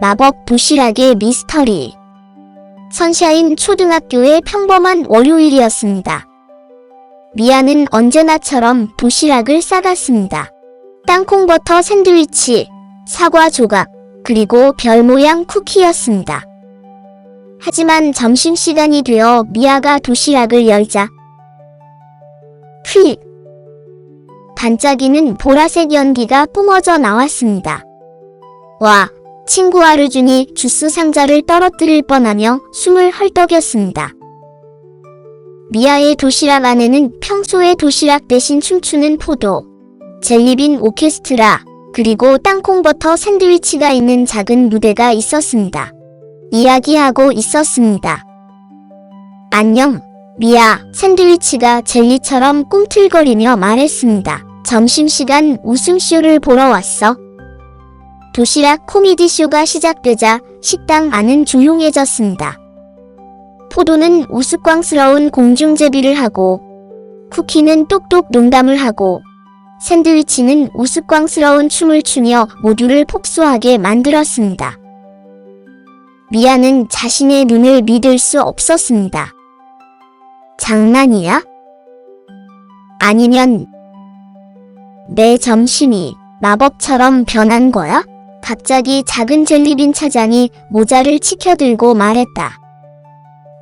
마법 도시락의 미스터리. 선샤인 초등학교의 평범한 월요일이었습니다. 미아는 언제나처럼 도시락을 싸갔습니다. 땅콩버터 샌드위치, 사과 조각, 그리고 별 모양 쿠키였습니다. 하지만 점심시간이 되어 미아가 도시락을 열자 휙! 반짝이는 보라색 연기가 뿜어져 나왔습니다. 와, 친구 아르준이 주스 상자를 떨어뜨릴 뻔하며 숨을 헐떡였습니다. 미아의 도시락 안에는 평소의 도시락 대신 춤추는 포도, 젤리빈 오케스트라, 그리고 땅콩버터 샌드위치가 있는 작은 무대가 있었습니다. 이야기하고 있었습니다. 안녕, 미아. 샌드위치가 젤리처럼 꿈틀거리며 말했습니다. 점심시간 웃음쇼를 보러 왔어. 도시락 코미디 쇼가 시작되자 식당 안은 조용해졌습니다. 포도는 우스꽝스러운 공중제비를 하고, 쿠키는 똑똑 농담을 하고, 샌드위치는 우스꽝스러운 춤을 추며 모두를 폭소하게 만들었습니다. 미아는 자신의 눈을 믿을 수 없었습니다. 장난이야? 아니면 내 점심이 마법처럼 변한 거야? 갑자기 작은 젤리빈 차장이 모자를 치켜들고 말했다.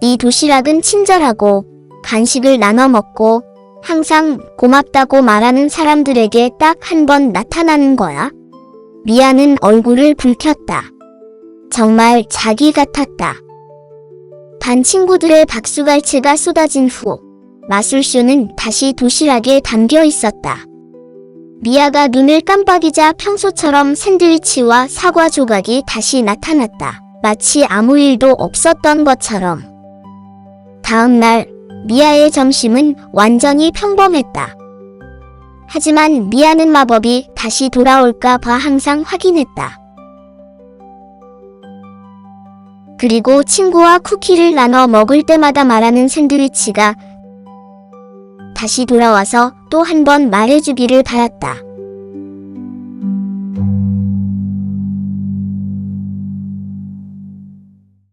이 도시락은 친절하고 간식을 나눠 먹고 항상 고맙다고 말하는 사람들에게 딱 한 번 나타나는 거야. 미아는 얼굴을 붉혔다. 정말 자기 같았다. 반 친구들의 박수갈채가 쏟아진 후 마술쇼는 다시 도시락에 담겨 있었다. 미아가 눈을 깜빡이자 평소처럼 샌드위치와 사과 조각이 다시 나타났다. 마치 아무 일도 없었던 것처럼. 다음 날 미아의 점심은 완전히 평범했다. 하지만 미아는 마법이 다시 돌아올까 봐 항상 확인했다. 그리고 친구와 쿠키를 나눠 먹을 때마다 말하는 샌드위치가 다시 돌아와서 또 한 번 말해주기를 바랐다.